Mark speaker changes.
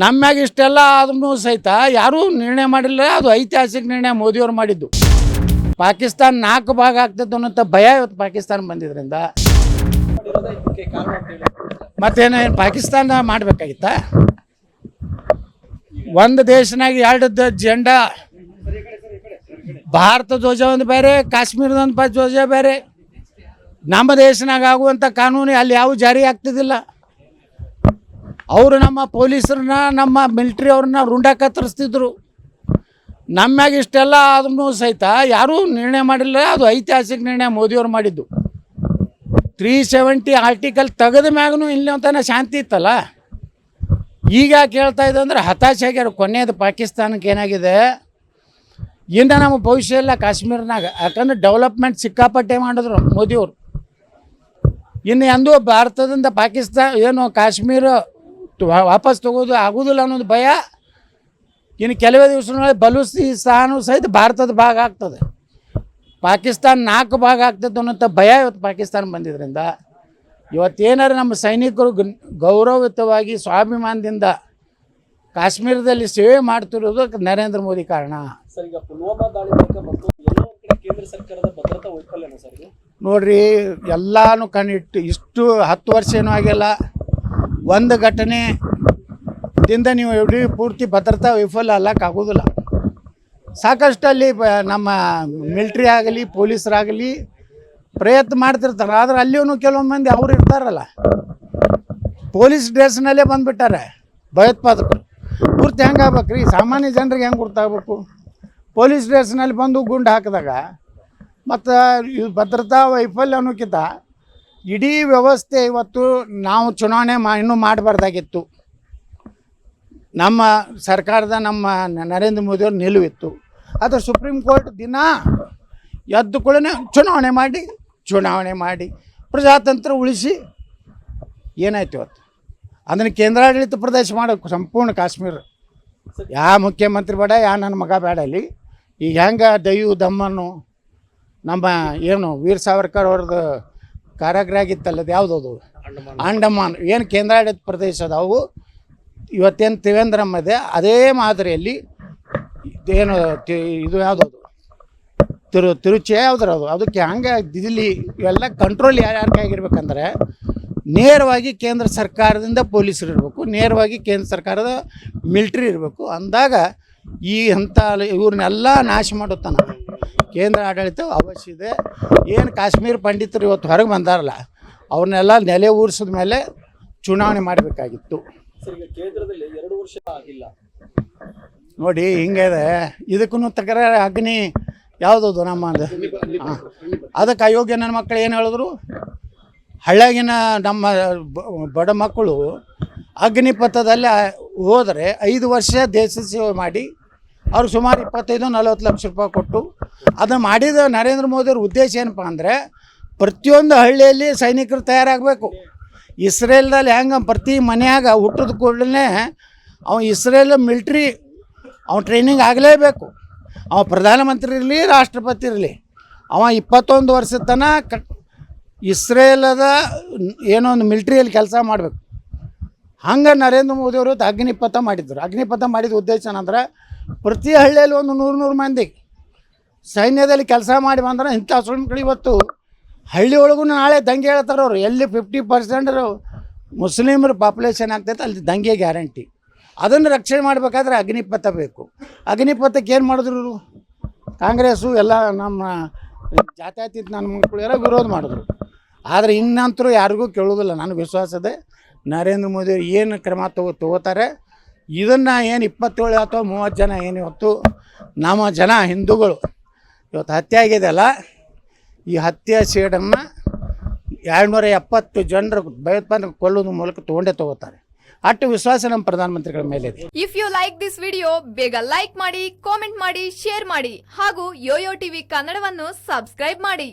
Speaker 1: ನಮ್ಮ್ಯಾಗ ಇಷ್ಟೆಲ್ಲ ಆದ್ರೂ ಸಹಿತ ಯಾರೂ ನಿರ್ಣಯ ಮಾಡಿಲ್ಲ. ಅದು ಐತಿಹಾಸಿಕ ನಿರ್ಣಯ ಮೋದಿಯವರು ಮಾಡಿದ್ದು. ಪಾಕಿಸ್ತಾನ ನಾಲ್ಕು ಭಾಗ ಆಗ್ತದೆ ಅನ್ನೋಂಥ ಭಯ ಇವತ್ತು ಪಾಕಿಸ್ತಾನ ಬಂದಿದ್ರಿಂದ. ಮತ್ತೇನು, ಪಾಕಿಸ್ತಾನ ಮಾಡಬೇಕಾಗಿತ್ತ? ಒಂದು ದೇಶನಾಗ ಎರಡು ಜೆಂಡಾ. ಭಾರತ ಧ್ವಜ ಒಂದು ಬೇರೆ, ಕಾಶ್ಮೀರದ ಒಂದು ಧ್ವಜ ಬೇರೆ. ನಮ್ಮ ದೇಶನಾಗ ಆಗುವಂಥ ಕಾನೂನು ಅಲ್ಲಿ ಯಾವ ಜಾರಿ ಆಗ್ತಿದ್ದಿಲ್ಲ. ಅವರು ನಮ್ಮ ಪೊಲೀಸರನ್ನ, ನಮ್ಮ ಮಿಲ್ಟ್ರಿ ಅವ್ರನ್ನ ರುಂಡ ಕತ್ತರಿಸ್ತಿದ್ರು ನಮ್ಯಾಗ ಇಷ್ಟೆಲ್ಲ ಆದ್ರೂ ಸಹಿತ ಯಾರೂ ನಿರ್ಣಯ ಮಾಡಿಲ್ಲ, ಅದು ಐತಿಹಾಸಿಕ ನಿರ್ಣಯ ಮೋದಿಯವ್ರು ಮಾಡಿದ್ದು. ತ್ರೀ ಸೆವೆಂಟಿ ಆರ್ಟಿಕಲ್ ತೆಗೆದ ಮ್ಯಾಗೂ ಇಲ್ಲಿ ಅಂತಾನೆ ಶಾಂತಿ ಇತ್ತಲ್ಲ? ಈಗ ಕೇಳ್ತಾ ಇದೆ ಅಂದ್ರೆ ಹತಾಶೆ ಆಗ್ಯಾರ ಕೊನೆಯದು ಪಾಕಿಸ್ತಾನಕ್ಕೆ ಏನಾಗಿದೆ? ಇನ್ನು ನಮ್ಮ ಭವಿಷ್ಯ ಇಲ್ಲ ಕಾಶ್ಮೀರ್ನಾಗ, ಯಾಕಂದ್ರೆ ಡೆವಲಪ್ಮೆಂಟ್ ಸಿಕ್ಕಾಪಟ್ಟೆ ಮಾಡಿದ್ರು ಮೋದಿಯವರು. ಇನ್ನು ಎಂದೂ ಭಾರತದಿಂದ ಪಾಕಿಸ್ತಾನ, ಏನು ಕಾಶ್ಮೀರ ವಾಪಸ್ ತಗೋದು ಆಗೋದಿಲ್ಲ ಅನ್ನೋದು ಭಯ. ಇನ್ನು ಕೆಲವೇ ದಿವಸಗಳಲ್ಲಿ ಬಲೂಚಿಸ್ತಾನು ಸಹಿತ ಭಾರತದ ಭಾಗ ಆಗ್ತದೆ. ಪಾಕಿಸ್ತಾನ ನಾಲ್ಕು ಭಾಗ ಆಗ್ತದೆ ಅನ್ನೋಂಥ ಭಯ ಇವತ್ತು ಪಾಕಿಸ್ತಾನ ಬಂದಿದ್ದರಿಂದ ಇವತ್ತೇನಾರು ನಮ್ಮ ಸೈನಿಕರು ಗೌರವಯುತವಾಗಿ ಸ್ವಾಭಿಮಾನದಿಂದ ಕಾಶ್ಮೀರದಲ್ಲಿ ಸೇವೆ ಮಾಡ್ತಿರೋದು ನರೇಂದ್ರ ಮೋದಿ ಕಾರಣ. ನೋಡ್ರಿ ಎಲ್ಲಾನು ಕಣ್ಣಿಟ್ಟು ಇಷ್ಟು ಹತ್ತು ವರ್ಷ ಏನೂ ಆಗಿಲ್ಲ. ಒಂದು ಘಟನೆದಿಂದ ನೀವು ಇಡೀ ಪೂರ್ತಿ ಭದ್ರತಾ ವಿಫಲ ಅಲ್ಲಕ್ಕಾಗೋದಿಲ್ಲ ಸಾಕಷ್ಟು ಅಲ್ಲಿ ನಮ್ಮ ಮಿಲ್ಟ್ರಿ ಆಗಲಿ, ಪೊಲೀಸರಾಗಲಿ ಪ್ರಯತ್ನ ಮಾಡ್ತಿರ್ತಾರೆ. ಆದ್ರೆ ಅಲ್ಲಿಯೂ ಕೆಲವೊಂದು ಮಂದಿ ಅವ್ರು ಇರ್ತಾರಲ್ಲ. ಪೊಲೀಸ್ ಡ್ರೆಸ್ನಲ್ಲೇ ಬಂದುಬಿಟ್ಟಾರೆ ಭಯೋತ್ಪಾದಕರು. ಪೂರ್ತಿ ಹೆಂಗೆ ಆಗ್ಬೇಕು ರೀ ಸಾಮಾನ್ಯ ಜನರಿಗೆ ಹೆಂಗೆ ಗುರ್ತಾಗಬೇಕು? ಪೊಲೀಸ್ ಡ್ರೆಸ್ನಲ್ಲಿ ಬಂದು ಗುಂಡು ಹಾಕಿದಾಗ ಮತ್ತು ಭದ್ರತಾ ವೈಫಲ್ಯ ಅನ್ನೋಕ್ಕಿಂತ ಇಡೀ ವ್ಯವಸ್ಥೆ ಇವತ್ತು ನಾವು ಚುನಾವಣೆ ಮಾ ಇನ್ನೂ ಮಾಡಬಾರ್ದಾಗಿತ್ತು. ನಮ್ಮ ಸರ್ಕಾರದ ನಮ್ಮ ನರೇಂದ್ರ ಮೋದಿಯವ್ರ ನಿಲುವಿತ್ತು. ಅದು ಸುಪ್ರೀಂ ಕೋರ್ಟ್ ದಿನ ಎದ್ದು ಕೂಡ ಚುನಾವಣೆ ಮಾಡಿ ಚುನಾವಣೆ ಮಾಡಿ ಪ್ರಜಾತಂತ್ರ ಉಳಿಸಿ ಏನಾಯ್ತು ಇವತ್ತು? ಅದನ್ನು ಕೇಂದ್ರಾಡಳಿತ ಪ್ರದೇಶ ಮಾಡಬೇಕು, ಸಂಪೂರ್ಣ ಕಾಶ್ಮೀರ. ಯಾವ ಮುಖ್ಯಮಂತ್ರಿ ಬೇಡ, ಯಾ ನನ್ನ ಮಗ ಬೇಡ ಅಲ್ಲಿ ಈಗ ಹೆಂಗೆ ದಯು ದಮ್ಮನ್ನು ನಮ್ಮ ಏನು ವೀರ್ ಸಾವರ್ಕರ್ ಅವ್ರದ್ದು ಕಾರಾಗೃಹ ಆಗಿತ್ತಲ್ಲ ಅದು? ಯಾವುದದು ಅಂಡಮಾನ್. ಏನು ಕೇಂದ್ರಾಡಳಿತ ಪ್ರದೇಶ ಅದಾವು? ಇವತ್ತೇನು ತ್ರಿವೇಂದ್ರಮ್ ಇದೆ ಅದೇ ಮಾದರಿಯಲ್ಲಿ ಏನು ಇದು ಯಾವುದದು ತಿರು ತಿರುಚಿ ಯಾವ್ದ್ರ ಅದು? ಅದಕ್ಕೆ ಹಂಗೆ ದಿಲ್ಲಿ ಇವೆಲ್ಲ ಕಂಟ್ರೋಲ್ ಯಾರ್ಯಾರ ಆಗಿರ್ಬೇಕಂದ್ರೆ ನೇರವಾಗಿ ಕೇಂದ್ರ ಸರ್ಕಾರದಿಂದ ಪೊಲೀಸರು ಇರಬೇಕು ನೇರವಾಗಿ ಕೇಂದ್ರ ಸರ್ಕಾರದ ಮಿಲ್ಟ್ರಿ ಇರಬೇಕು. ಅಂದಾಗ ಈ ಅಂಥ ಇವ್ರನ್ನೆಲ್ಲ ನಾಶ ಮಾಡುತ್ತಾನ ಕೇಂದ್ರ ಆಡಳಿತ ಅವಶ್ಯ ಇದೆ. ಏನು ಕಾಶ್ಮೀರ ಪಂಡಿತರು ಇವತ್ತು ಹೊರಗೆ ಬಂದಾರಲ್ಲ ಅವ್ರನ್ನೆಲ್ಲ ನೆಲೆ ಊರಿಸಿದ ಮೇಲೆ ಚುನಾವಣೆ ಮಾಡಬೇಕಾಗಿತ್ತು.
Speaker 2: ಸರ್ ಈಗ ಕೇಂದ್ರದಲ್ಲಿ ಎರಡು ವರ್ಷ ಆಗಿಲ್ಲ.
Speaker 1: ನೋಡಿ ಹಿಂಗಿದೆ. ಇದಕ್ಕೂ ತಕರಾರು ಅಗ್ನಿ ಯಾವುದದು ನಮ್ಮ ಹಾಂ. ಅದಕ್ಕೆ ಅಯೋಗ್ಯ ನನ್ನ ಮಕ್ಕಳು ಏನು ಹೇಳಿದ್ರು? ಹಳ್ಳ್ಯಾಗಿನ ನಮ್ಮ ಬಡ ಮಕ್ಕಳು ಅಗ್ನಿಪಥದಲ್ಲಿ ಹೋದರೆ ಐದು ವರ್ಷ ದೇಶ ಸೇವೆ ಮಾಡಿ ಅವ್ರು ಸುಮಾರು ಇಪ್ಪತ್ತೈದು ನಲವತ್ತು ಲಕ್ಷ ರೂಪಾಯಿ ಕೊಟ್ಟು ಅದನ್ನು ಮಾಡಿದ ನರೇಂದ್ರ ಮೋದಿಯವ್ರ ಉದ್ದೇಶ ಏನಪ್ಪ ಅಂದರೆ ಪ್ರತಿಯೊಂದು ಹಳ್ಳಿಯಲ್ಲಿ ಸೈನಿಕರು ತಯಾರಾಗಬೇಕು. ಇಸ್ರೇಲ್ದಲ್ಲಿ ಹೆಂಗೆ ಪ್ರತಿ ಮನೆಯಾಗ ಹುಟ್ಟಿದ ಕೂಡಲೇ ಅವ ಇಸ್ರೇಲ್ ಮಿಲ್ಟ್ರಿ ಅವ ಟ್ರೈನಿಂಗ್ ಆಗಲೇಬೇಕು. ಅವ ಪ್ರಧಾನಮಂತ್ರಿ ಇರಲಿ, ರಾಷ್ಟ್ರಪತಿ ಇರಲಿ. ಅವ ಇಪ್ಪತ್ತೊಂದು ವರ್ಷದ ತನಕ ಇಸ್ರೇಲದ ಏನೋ ಒಂದು ಮಿಲ್ಟ್ರಿಯಲ್ಲಿ ಕೆಲಸ ಮಾಡಬೇಕು. ಹಂಗೆ ನರೇಂದ್ರ ಮೋದಿಯವರು ಅಗ್ನಿಪಥ ಮಾಡಿದ್ರು. ಅಗ್ನಿಪಥ ಮಾಡಿದ ಉದ್ದೇಶ ಏನಂದ್ರೆ ಪ್ರತಿ ಹಳ್ಳಿಯಲ್ಲಿ ಒಂದು ನೂರು ನೂರು ಮಂದಿ ಸೈನ್ಯದಲ್ಲಿ ಕೆಲಸ ಮಾಡಿ ಬಂದ್ರೆ ಇಂಥ ಸುಳ್ಳು ಇವತ್ತು ಹಳ್ಳಿ ಒಳಗೂ ನಾಳೆ ದಂಗೆ ಹೇಳ್ತಾರೆ ಅವರು. ಎಲ್ಲಿ ಫಿಫ್ಟಿ ಪರ್ಸೆಂಟರು ಮುಸ್ಲಿಮರು ಪಾಪ್ಯುಲೇಷನ್ ಆಗ್ತೈತೆ, ಅಲ್ಲಿ ದಂಗೆ ಗ್ಯಾರಂಟಿ ಅದನ್ನು ರಕ್ಷಣೆ ಮಾಡಬೇಕಾದ್ರೆ ಅಗ್ನಿಪಥ ಬೇಕು. ಅಗ್ನಿಪಥಕ್ಕೆ ಏನು ಮಾಡಿದ್ರು ಕಾಂಗ್ರೆಸ್ಸು, ಎಲ್ಲ ನಮ್ಮ ಜಾತ್ಯತೀತ ನನ್ನ ಮಕ್ಕಳು ಎಲ್ಲ ವಿರೋಧ ಮಾಡಿದ್ರು. ಆದರೆ ಇನ್ನಂತರೂ ಯಾರಿಗೂ ಕೇಳೋದಿಲ್ಲ ನನಗೆ ವಿಶ್ವಾಸದೆ ನರೇಂದ್ರ ಮೋದಿ ಏನು ಕ್ರಮ ತಗೋ, ತಗೋತಾರೆ, ಇದನ್ನು ಏನು ಇಪ್ಪತ್ತೇಳು ಅಥವಾ ಮೂವತ್ತು ಜನ ಏನು ಇವತ್ತು, ನಮ್ಮ ಜನ ಹಿಂದೂಗಳು ಇವತ್ತು ಹತ್ಯೆ ಆಗಿದೆಯಲ್ಲ ಈ ಹತ್ಯೆ ಸೇಡನ್ನು ಎರಡುನೂರ ಎಪ್ಪತ್ತು ಜನರು ಭಯೋತ್ಪಾದನೆ ಕೊಲ್ಲೋದ್ರ ಮೂಲಕ ತೊಗೊಂಡೇ ತಗೋತಾರೆ. ಅಟ್ಟು ವಿಶ್ವಾಸ ನಮ್ಮ ಪ್ರಧಾನಮಂತ್ರಿಗಳ ಮೇಲೆ ಇದೆ.
Speaker 3: If you like this video ಬೇಗ ಲೈಕ್ ಮಾಡಿ ಕಾಮೆಂಟ್ ಮಾಡಿ ಶೇರ್ ಮಾಡಿ ಹಾಗೂ ಯೋಯೋ ಟಿವಿ ಕನ್ನಡವನ್ನು ಸಬ್ಸ್ಕ್ರೈಬ್ ಮಾಡಿ.